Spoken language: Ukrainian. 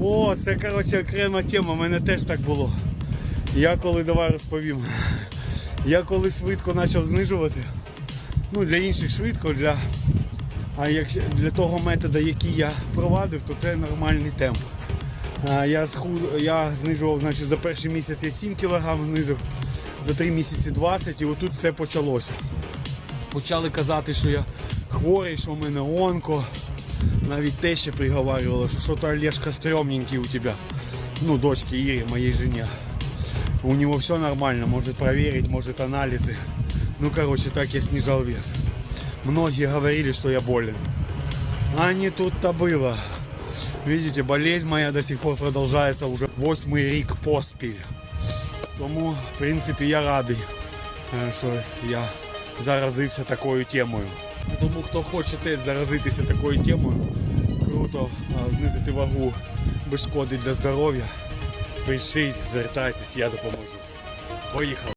О, це коротше окрема тема, у мене теж так було. Я коли давай розповім. Я коли швидко почав знижувати. Ну, для інших швидко, для, а якщо для того методу, який я провадив, то це нормальний темп. А, я, схуд, я знижував значить, за перший місяць я 7 кг знизив, за 3 місяці 20 і отут все почалося. Почали казати, що я хворий, що в мене онко. Навіть те ще приговарювала, що що-то Олежка стрёмненький у тебя. Ну, дочке Ире, моей жене. У него все нормально, может проверить, может анализы. Ну, короче, так я снижал вес. Многие говорили, что я болен. А не тут-то было. Видите, болезнь моя до сих пор продолжается уже восьмий рік поспіль. Тому, в принципі, я радий, е, що я заразився такою темою. Тому хто хоче теж заразитися такою темою, круто знизити вагу без шкоди для здоров'я. Пишіть, звертайтесь, я допоможу. Поїхали.